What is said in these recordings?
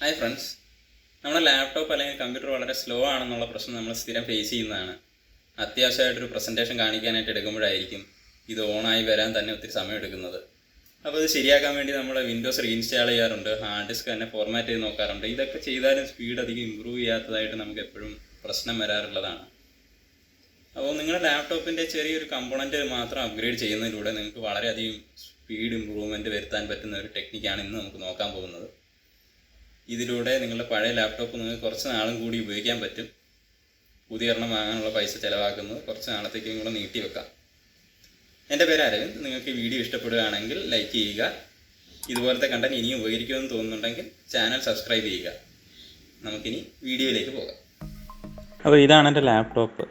Hi friends നമ്മുടെ laptop അല്ലെങ്കിൽ computer വളരെ സ്ലോ ആണെന്നുള്ള പ്രശ്നം നമ്മൾ സ്ഥിരം ഫേസ് ചെയ്യുന്നതാണ്. അത്യാവശ്യമായിട്ടൊരു പ്രസന്റേഷൻ കാണിക്കാനായിട്ട് എടുക്കുമ്പോഴായിരിക്കും ഇത് ഓണായി വരാൻ തന്നെ ഒത്തിരി സമയം എടുക്കുന്നത്. അപ്പോൾ ഇത് ശരിയാക്കാൻ വേണ്ടി നമ്മൾ വിൻഡോസ് റീഇൻസ്റ്റാൾ ചെയ്യാറുണ്ട്. ഹാർഡ് ഡിസ്ക് തന്നെ ഫോർമാറ്റ് ചെയ്ത് നോക്കാറുണ്ട്. ഇതൊക്കെ ചെയ്താലും സ്പീഡ് അധികം ഇമ്പ്രൂവ് ചെയ്യാത്തതായിട്ട് നമുക്ക് എപ്പോഴും പ്രശ്നം വരാറുള്ളതാണ്. അപ്പോൾ നിങ്ങളുടെ ലാപ്ടോപ്പിന്റെ ചെറിയൊരു കമ്പോണന്റ് മാത്രം അപ്ഗ്രേഡ് ചെയ്യുന്നതിലൂടെ നിങ്ങൾക്ക് വളരെയധികം സ്പീഡ് ഇമ്പ്രൂവ്മെന്റ് വരുത്താൻ പറ്റുന്ന ഒരു ടെക്നിക്കാണ് ഇന്ന് നമുക്ക് നോക്കാൻ പോകുന്നത്. ഇതിലൂടെ നിങ്ങളുടെ പഴയ ലാപ്ടോപ്പ് നിങ്ങൾക്ക് കുറച്ച് നാളും കൂടി ഉപയോഗിക്കാൻ പറ്റും. പുതിയ ഒരെണ്ണം വാങ്ങാനുള്ള പൈസ ചിലവാക്കുന്നത് കുറച്ച് നാളത്തേക്ക് കൂടെ നീട്ടി വെക്കാം. എന്റെ പേര് അരവിന്ദ്. നിങ്ങൾക്ക് വീഡിയോ ഇഷ്ടപ്പെടുകയാണെങ്കിൽ ലൈക്ക് ചെയ്യുക. ഇതുപോലത്തെ കണ്ടന്റ് ഇനിയും ഉപകരിക്കുമെന്ന് തോന്നുന്നുണ്ടെങ്കിൽ ചാനൽ സബ്സ്ക്രൈബ് ചെയ്യുക. നമുക്കിനി വീഡിയോയിലേക്ക് പോകാം. അപ്പോൾ ഇതാണ് എന്റെ ലാപ്ടോപ്പ്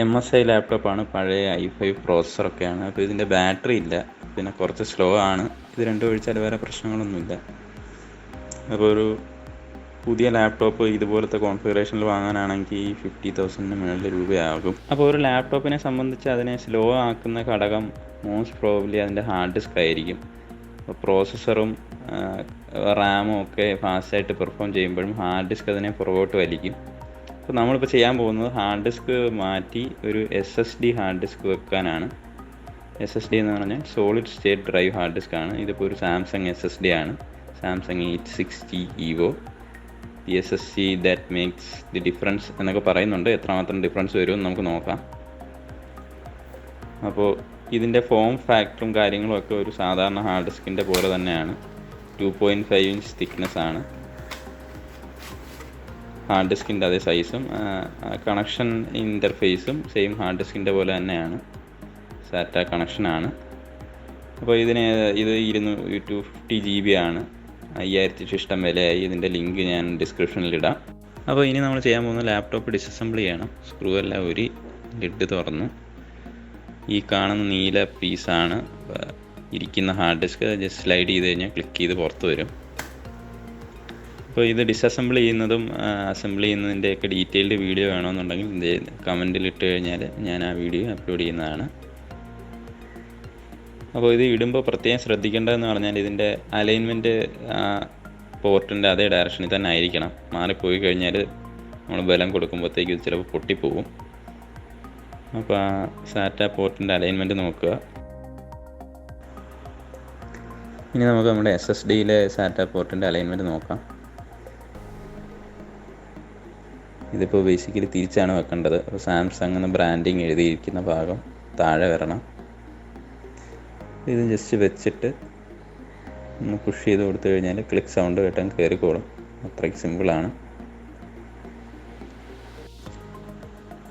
എം എസ് ഐ ലാപ്ടോപ്പാണ് പഴയ ഐ ഫൈവ് പ്രോസസ്സറൊക്കെയാണ് അപ്പോൾ ഇതിന്റെ ബാറ്ററി ഇല്ല. പിന്നെ കുറച്ച് സ്ലോ ആണ്. ഇത് രണ്ടും ഒഴിച്ചാൽ വേറെ പ്രശ്നങ്ങളൊന്നുമില്ല. അപ്പോൾ ഒരു പുതിയ ലാപ്ടോപ്പ് ഇതുപോലത്തെ കോൺഫിഗറേഷനിൽ വാങ്ങാനാണെങ്കിൽ ഫിഫ്റ്റി തൗസൻഡിന് മുകളിൽ രൂപയാകും. അപ്പോൾ ഒരു ലാപ്ടോപ്പിനെ സംബന്ധിച്ച് അതിനെ സ്ലോ ആക്കുന്ന ഘടകം മോസ്റ്റ് പ്രോബ്ലി അതിന്റെ ഹാർഡ് ഡിസ്ക് ആയിരിക്കും. പ്രോസസ്സറും റാമും ഒക്കെ ഫാസ്റ്റായിട്ട് പെർഫോം ചെയ്യുമ്പോഴും ഹാർഡ് ഡിസ്ക് അതിനെ പുറകോട്ട് വലിക്കും. അപ്പോൾ നമ്മളിപ്പോൾ ചെയ്യാൻ പോകുന്നത് ഹാർഡ് ഡിസ്ക് മാറ്റി ഒരു S S D hard disk വെക്കാനാണ്. S S D എന്ന് പറഞ്ഞാൽ solid state drive hard disk ആണ്. ഇതിപ്പോൾ ഒരു സാംസങ് എസ് എസ് ഡി ആണ്. Samsung eight sixty Evo P S S C that makes the difference എന്നൊക്കെ പറയുന്നുണ്ട്. എത്രമാത്രം ഡിഫറൻസ് വരുമെന്ന് നമുക്ക് നോക്കാം. അപ്പോൾ ഇതിന്റെ ഫോം ഫാക്ടറും കാര്യങ്ങളും ഒക്കെ ഒരു സാധാരണ ഹാർഡ് ഡിസ്കിന്റെ പോലെ തന്നെയാണ്. Two point five inch thickness ആണ്. ഹാർഡ് ഡിസ്കിന്റെ അതേ സൈസും കണക്ഷൻ ഇന്റർഫേസും സെയിം ഹാർഡ് ഡിസ്കിന്റെ പോലെ തന്നെയാണ്. സാറ്റ കണക്ഷനാണ് അപ്പോൾ ഇതിന് ഇത് ഇരുന്നൂ ടു ഫിഫ്റ്റി ജി ബി ആണ്. അയ്യായിരത്തി ഇഷ്ടം വിലയായി. ഇതിന്റെ ലിങ്ക് ഞാൻ ഡിസ്ക്രിപ്ഷനിൽ ഇടാം. അപ്പോൾ ഇനി നമ്മൾ ചെയ്യാൻ പോകുന്ന ലാപ്ടോപ്പ് ഡിസസംബിൾ ചെയ്യണം സ്ക്രൂ എല്ലാം ഒരു ലിഡ് തുറന്നു. ഈ കാണുന്ന നീല പീസാണ് ഇരിക്കുന്ന ഹാർഡ് ഡിസ്ക് ജസ്റ്റ് സ്ലൈഡ് ചെയ്ത് കഴിഞ്ഞാൽ ക്ലിക്ക് ചെയ്ത് പുറത്ത് വരും. അപ്പോൾ ഇത് ഡിസസംബിൾ ചെയ്യുന്നതും അസംബിൾ ചെയ്യുന്നതിന്റെയൊക്കെ ഡീറ്റെയിൽഡ് വീഡിയോ വേണമെന്നുണ്ടെങ്കിൽ കമന്റിൽ ഇട്ട് കഴിഞ്ഞാൽ ഞാൻ ആ വീഡിയോ അപ്ലോഡ് ചെയ്യുന്നതാണ്. അപ്പോൾ ഇത് ഇടുമ്പോൾ പ്രത്യേകം ശ്രദ്ധിക്കേണ്ടതെന്ന് പറഞ്ഞാൽ ഇതിന്റെ അലൈൻമെന്റ് പോർട്ടിന്റെ അതേ ഡയറക്ഷനിൽ തന്നെ ആയിരിക്കണം. മാറിപ്പോയി കഴിഞ്ഞാൽ നമ്മൾ ബലം കൊടുക്കുമ്പോഴത്തേക്ക് ഇത് ചിലപ്പോൾ പൊട്ടിപ്പോവും. അപ്പോൾ ആ സാറ്റ പോർട്ടിന്റെ അലൈൻമെന്റ് നോക്കുക. ഇനി നമുക്ക് നമ്മുടെ എസ് എസ് ഡിയിലെ സാറ്റ പോർട്ടിന്റെ അലൈൻമെന്റ് നോക്കാം. ഇതിപ്പോൾ ബേസിക്കലി തിരിച്ചാണ് വെക്കേണ്ടത്. അപ്പോൾ സാംസങ് എന്ന ബ്രാൻഡിങ് എഴുതിയിരിക്കുന്ന ഭാഗം താഴെ വരണം. ഇത് ജസ്റ്റ് വെച്ചിട്ട് ഒന്ന് പുഷ് ചെയ്ത് കൊടുത്തു കഴിഞ്ഞാൽ ക്ലിക്ക് സൗണ്ട് കേട്ടാൻ കയറിക്കോളും അത്രയ്ക്ക് സിമ്പിളാണ്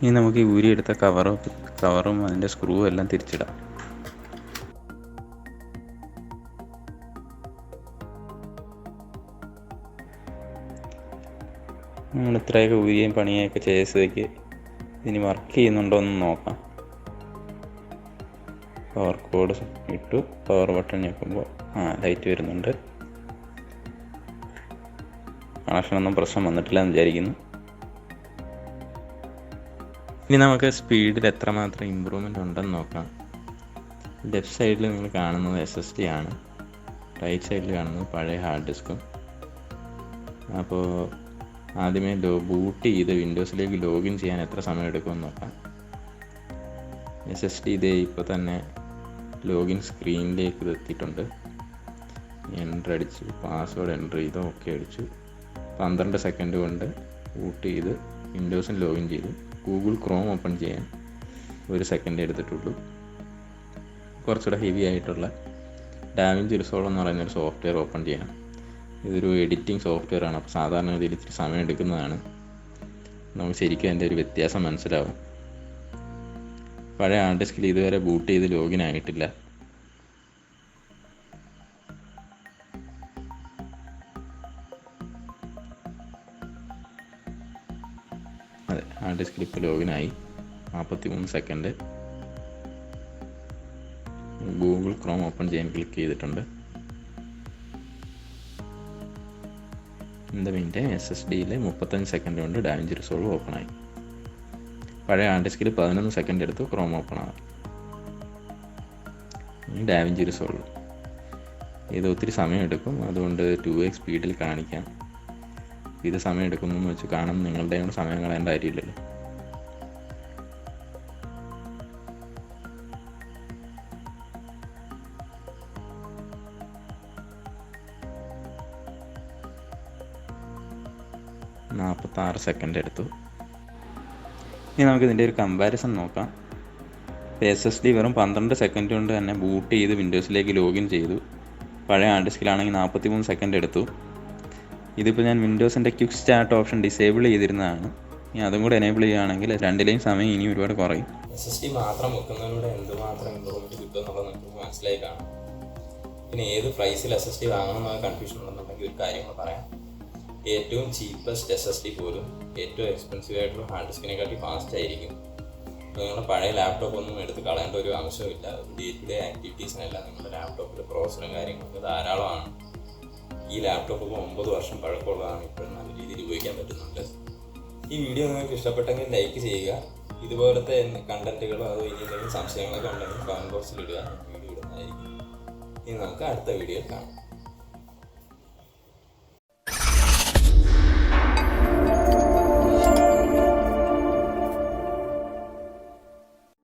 ഇനി നമുക്ക് ഈ ഊരിയെടുത്ത കവറും കവറും അതിന്റെ സ്ക്രൂവും എല്ലാം തിരിച്ചിടാം. നമ്മൾ ഇത്രയൊക്കെ ഊരിയും പണിയൊക്കെ ചെയ്തേക്ക് ഇനി വർക്ക് ചെയ്യുന്നുണ്ടോ എന്ന് നോക്കാം. പവർ കോഡ് ഇട്ടു. പവർ ബട്ടൺ ഞെക്കുമ്പോൾ ആ ലൈറ്റ് വരുന്നുണ്ട്. കണക്ഷനൊന്നും പ്രശ്നം വന്നിട്ടില്ല എന്ന് വിചാരിക്കുന്നു. ഇനി നമുക്ക് സ്പീഡിൽ എത്രമാത്രം ഇമ്പ്രൂവ്മെന്റ് ഉണ്ടെന്ന് നോക്കാം. ലെഫ്റ്റ് സൈഡിൽ നിങ്ങൾ കാണുന്നത് എസ് എസ് ഡി ആണ്. റൈറ്റ് സൈഡിൽ കാണുന്നത് പഴയ ഹാർഡ് ഡിസ്കും അപ്പോൾ ആദ്യമേ ലോ ബൂട്ട് ചെയ്ത് വിൻഡോസിലേക്ക് ലോഗിൻ ചെയ്യാൻ എത്ര സമയം എടുക്കുമെന്ന് നോക്കാം. എസ് എസ് ഡി ഇതേ ഇപ്പോൾ തന്നെ ലോഗിൻ സ്ക്രീനിലേക്ക് എത്തിയിട്ടുണ്ട് എന്റർ അടിച്ചു. പാസ്വേഡ് എന്റർ ചെയ്തു. ഓക്കെ അടിച്ചു. പന്ത്രണ്ട് സെക്കൻഡ് കൊണ്ട് ബൂട്ട് ചെയ്ത് വിൻഡോസിൽ ലോഗിൻ ചെയ്തു. ഗൂഗിൾ ക്രോം ഓപ്പൺ ചെയ്യാൻ ഒരു സെക്കൻഡ് എടുത്തിട്ടുള്ളൂ. കുറച്ചുകൂടെ ഹെവി ആയിട്ടുള്ള ഡാമേജ് റിസോൾവ് എന്ന് പറയുന്ന ഒരു സോഫ്റ്റ്വെയർ ഓപ്പൺ ചെയ്യണം. ഇതൊരു എഡിറ്റിംഗ് സോഫ്റ്റ്വെയർ ആണ്. അപ്പോൾ സാധാരണ ഇതിൽ ഇത്തിരി സമയം എടുക്കുന്നതാണ്. നമുക്ക് ശരിക്കും അതിന്റെ ഒരു വ്യത്യാസം മനസ്സിലാവും. പഴയ ഹാർഡ് ഡിസ്കിൽ ഇതുവരെ ബൂട്ട് ചെയ്ത് ലോഗിൻ ആയിട്ടില്ല. അതെ ഹാർഡ് ഡിസ്കിൽ ഇപ്പോൾ ലോഗിൻ ആയി. നാൽപ്പത്തി മൂന്ന് സെക്കൻഡ്. ഗൂഗിൾ ക്രോം ഓപ്പൺ ചെയ്യാൻ ക്ലിക്ക് ചെയ്തിട്ടുണ്ട്. എന്താ മിനിറ്റ്? എസ് എസ് ഡിയിൽ മുപ്പത്തഞ്ച് സെക്കൻഡ് കൊണ്ട് ഡാമേജ് റിസോൾവ് ഓപ്പൺ ആയി. പഴയ ഹാർഡ് ഡിസ്കിൽ പതിനൊന്ന് സെക്കൻഡ് എടുത്ത് ക്രോം ഓപ്പൺ ആകും. ഡാവിഞ്ചി റിസോൾവ് ഇത് ഒത്തിരി സമയം എടുക്കും. അതുകൊണ്ട് ടു എക്സ് സ്പീഡിൽ കാണിക്കാം. ഇത് സമയം എടുക്കുന്നു എന്ന് വെച്ച് കാണും. നിങ്ങളുടെ കൂടെ സമയം കളയേണ്ട കാര്യമില്ലല്ലോ. നാൽപ്പത്താറ് സെക്കൻഡ് എടുത്തു. ഇനി നമുക്ക് ഇതിന്റെ ഒരു കമ്പാരിസൺ നോക്കാം. എസ് എസ് ഡി വെറും പന്ത്രണ്ട് സെക്കൻഡ് കൊണ്ട് തന്നെ ബൂട്ട് ചെയ്ത് വിൻഡോസിലേക്ക് ലോഗിൻ ചെയ്തു. പഴയ ഹാർഡ് ഡിസ്കിലാണെങ്കിൽ നാൽപ്പത്തി മൂന്ന് സെക്കൻഡ് എടുത്തു. ഇതിപ്പോൾ ഞാൻ വിൻഡോസിന്റെ ക്വിക്ക് സ്റ്റാർട്ട് ഓപ്ഷൻ ഡിസേബിൾ ചെയ്തിരുന്നതാണ്. ഇനി അതും കൂടെ എനേബിൾ ചെയ്യുകയാണെങ്കിൽ രണ്ടിലെയും സമയം ഇനി ഒരുപാട് കുറയും. എസ് എസ് ഡി മാത്രം വെക്കുന്നതിലൂടെ എന്തുമാത്രം ഇമ്പ്രൂവ്മെന്റ് കിട്ടും എന്നുള്ളത് നമുക്ക് മനസ്സിലായി കാണാം. പിന്നെ ഏത് പ്രൈസിൽ എസ് എസ് ഡി വാങ്ങണം എന്നുള്ള കൺഫ്യൂഷൻ ഉണ്ടെന്നുണ്ടെങ്കിൽ ഒരു കാര്യങ്ങൾ പറയാം. ഏറ്റവും ചീപ്പസ്റ്റ് എസ് എസ് ഡി പോലും ഏറ്റവും എക്സ്പെൻസീവ് ആയിട്ടുള്ള ഹാർഡ് ഡിസ്കിനെക്കാട്ടി ഫാസ്റ്റ് ആയിരിക്കും. നിങ്ങളുടെ പഴയ ലാപ്ടോപ്പ് ഒന്നും എടുത്ത് കളയേണ്ട ഒരു ആവശ്യമില്ല ഡേ ടു ഡേ ആക്ടിവിറ്റീസിനെല്ലാം നിങ്ങളുടെ ലാപ്ടോപ്പിൽ പ്രോസറും കാര്യങ്ങളൊക്കെ ധാരാളമാണ്. ഈ ലാപ്ടോപ്പ് ഇപ്പോൾ ഒമ്പത് വർഷം പഴക്കമുള്ളതാണ്. ഇപ്പോഴും നല്ല രീതിയിൽ ഉപയോഗിക്കാൻ പറ്റുന്നുണ്ട്. ഈ വീഡിയോ നിങ്ങൾക്ക് ഇഷ്ടപ്പെട്ടെങ്കിൽ ലൈക്ക് ചെയ്യുക. ഇതുപോലത്തെ കണ്ടന്റുകളോ അതോ ഇനി എന്തെങ്കിലും സംശയങ്ങളൊക്കെ ഉണ്ടെങ്കിൽ കമന്റ് ബോക്സിൽ ഇടുക. വീഡിയോ ഇടുന്നതായിരിക്കും. ഇനി നമുക്ക് അടുത്ത വീഡിയോ കാണാം.